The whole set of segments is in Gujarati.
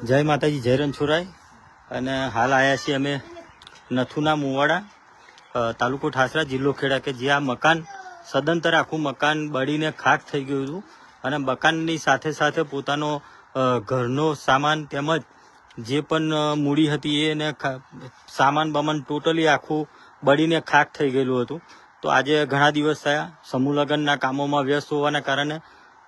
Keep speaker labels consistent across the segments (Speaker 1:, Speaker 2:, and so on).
Speaker 1: જય માતાજી, જય રણછોરાય અને હાલ આવ્યા છીએ અમે નથુના મુવાડા તાલુકો ઠાસરા, જિલ્લો ખેડા, કે જે આ મકાન, સદંતર આખું મકાન બળીને ખાક થઈ ગયું હતું. અને મકાનની સાથે સાથે પોતાનો ઘરનો સામાન તેમજ જે પણ મૂડી હતી એને સામાન બમાન ટોટલી આખું બળીને ખાક થઈ ગયેલું હતું. તો આજે ઘણા દિવસ થયા, સમૂહ લગ્નના કામોમાં વ્યસ્ત હોવાના કારણે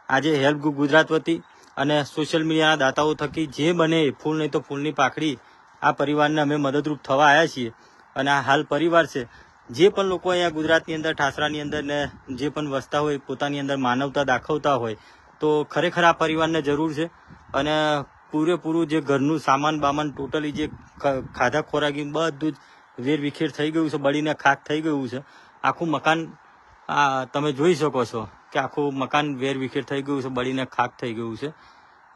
Speaker 1: આજે હેલ્પ ગુજરાત વતી અને સોશિયલ મીડિયાના દાતાઓ થકી જે બને ફૂલ નહીં તો ફૂલની પાખડી આ પરિવારને અમે મદદરૂપ થવા આવ્યા છીએ. અને આ હાલ પરિવાર છે. જે પણ લોકો અહીંયા ગુજરાતની અંદર, ઠાસરાની અંદર ને જે પણ વસતા હોય, પોતાની અંદર માનવતા દાખવતા હોય, તો ખરેખર આ પરિવારને જરૂર છે. અને પૂરેપૂરું જે ઘરનું સામાન બામાન ટોટલી જે ખાધા ખોરાકી બધું જ વેર વિખેર થઈ ગયું છે, બળીને ખાક થઈ ગયું છે. આખું મકાન તમે જોઈ શકો છો. કે આખું મકાન વેર વિખેર થઈ ગયું છે, બળીને ખાક થઈ ગયું છે.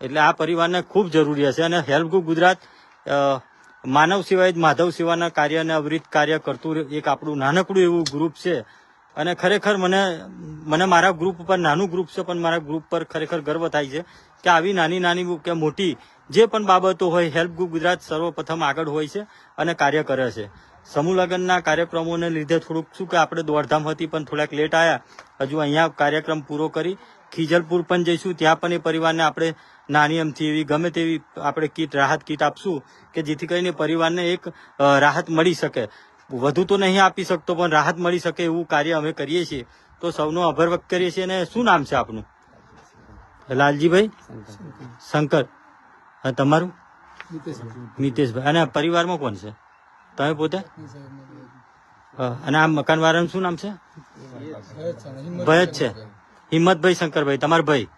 Speaker 1: એટલે આ પરિવારને ખૂબ જરૂરી હશે અને હેલ્પ ગ્રુપ ગુજરાત માનવ સિવાય જ માધવ સેવાના કાર્ય અને અવિરત કાર્ય કરતું એક આપણું નાનકડું એવું ગ્રુપ છે. અને ખરેખર મને મને મારા ગ્રુપ પર નાનું ગ્રુપ છે, પણ મારા ગ્રુપ પર ખરેખર ગર્વ થાય છે કે આવી નાની નાની કે મોટી જે પણ બાબતો હોય, હેલ્પ ગ્રુપ ગુજરાત સર્વપ્રથમ આગળ હોય છે અને કાર્ય કરે છે. સમૂહ લગ્નના કાર્યક્રમોને લીધે થોડુંક શું કે આપણે દોડધામ હતી પણ થોડાક લેટ આવ્યા હજુ અહીંયા કાર્યક્રમ પૂરો કરી ખીજલપુર પણ જઈશું. ત્યાં પણ એ પરિવારને આપણે નાની અમથી એવી ગમે તેવી આપણે કીટ રાહત કીટ આપશું કે જેથી કરીને પરિવારને એક રાહત મળી શકે. વધુ તો નહીં આપી શકતો પણ રાહત મળી શકે એવું કાર્ય અમે કરીએ છીએ. તો સૌનો આભાર વ્યક્ત કરીએ છીએ અને શું નામ છે આપનું? લાલજીભાઈ? શંકર. તમારું? મિતેશભાઈ. અને પરિવારમાં કોણ છે? તમે પોતે? અને આ મકાન વાળાનું શું નામ છે? ભય છે. હિંમતભાઈ શંકરભાઈ તમારા ભાઈ.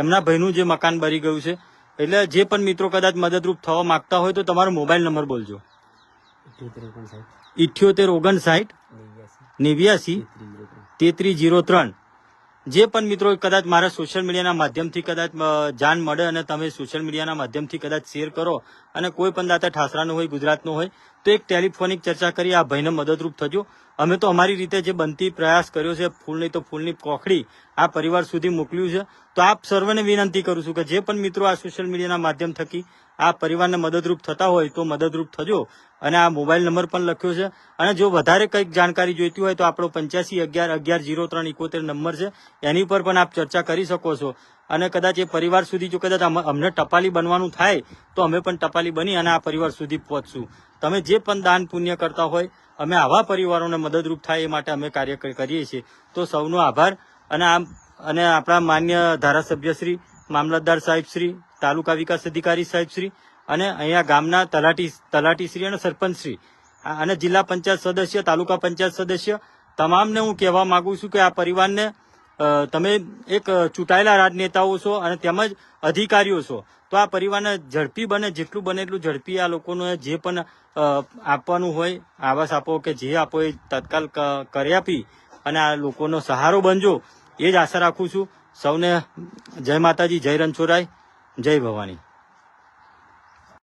Speaker 1: એમના ભાઈનું જે મકાન બરી ગયું છે એટલે જે પણ મિત્રો કદાચ મદદરૂપ થવા માંગતા હોય તો તમારો મોબાઈલ નંબર બોલજો. ઇઠ્યોતેર ઓગણસાઠ નેવ્યાસી તેત્રીસ જીરો ત્રણ. જે પણ મિત્રો કદાચ મારા સોશિયલ મીડિયાના માધ્યમથી કદાચ જાન જાણ મળે અને તમે સોશિયલ મીડિયાના માધ્યમથી કદાચ શેર કરો અને કોઈ પણ દાતા ઠાસરાનો હોય ગુજરાતનો હોય તો એક ટેલિફોનિક ચર્ચા કરી, આ ભાઈને મદદરૂપ થજો. અમે તો અમારી રીતે જે બનતી પ્રયાસ કર્યો છે, ફૂલ નહીં તો ફૂલની કોખડી આ પરિવાર સુધી મોકલ્યું છે. તો આપ સર્વને વિનંતી કરું છું કે જે પણ મિત્રો આ સોશિયલ મીડિયાના માધ્યમ થકી આ પરિવારને મદદરૂપ થતા હોય તો મદદરૂપ થજો. અને આ મોબાઈલ નંબર પણ લખ્યો છે. અને જો વધારે કંઈક જાણકારી જોઈતી હોય તો આપણો પંચ્યાસી અગિયાર અગિયાર જીરો ત્રણ ઇકોતેર નંબર છે. એની પર પણ આપ ચર્ચા કરી શકો છો. અને કદાચ એ પરિવાર સુધી જો કદાચ અમ- અમને ટપાલી બનવાનું થાય, તો અમે પણ ટપાલી બની અને આ પરિવાર સુધી પહોંચશું. તમે જે પણ દાન પુણ્ય કરતા હોય, અમે આવા પરિવારોને મદદરૂપ થાય એ માટે અમે કાર્ય કરીએ છીએ. તો સૌનો આભાર. અને આમ અને આપણા માન્ય ધારાસભ્યશ્રી મામલતદાર સાહેબશ્રી તાલુકા વિકાસ અધિકારી સાહેબશ્રી અને અહીંયા ગામના તલાટી તલાટી શ્રી અને સરપંચશ્રી આ- અને જિલ્લા પંચાયત સદસ્ય, તાલુકા પંચાયત સદસ્ય, તમામને હું કહેવા માંગુ છું કે આ પરિવારને તમે એક ચૂંટાયેલા રાજનેતાઓ છો અને તેમજ અધિકારીઓ છો. તો આ પરિવારને ઝડપી બને, જેટલું બને એટલું ઝડપી આ લોકોને જે પણ આપવાનું હોય, આવાસ આપો કે જે આપો એ તત્કાલ કરી આપી અને આ લોકોનો સહારો બનજો, એ જ આશા રાખું છું. સૌને જય માતાજી, જય રણછોડરાય, જય ભવાની.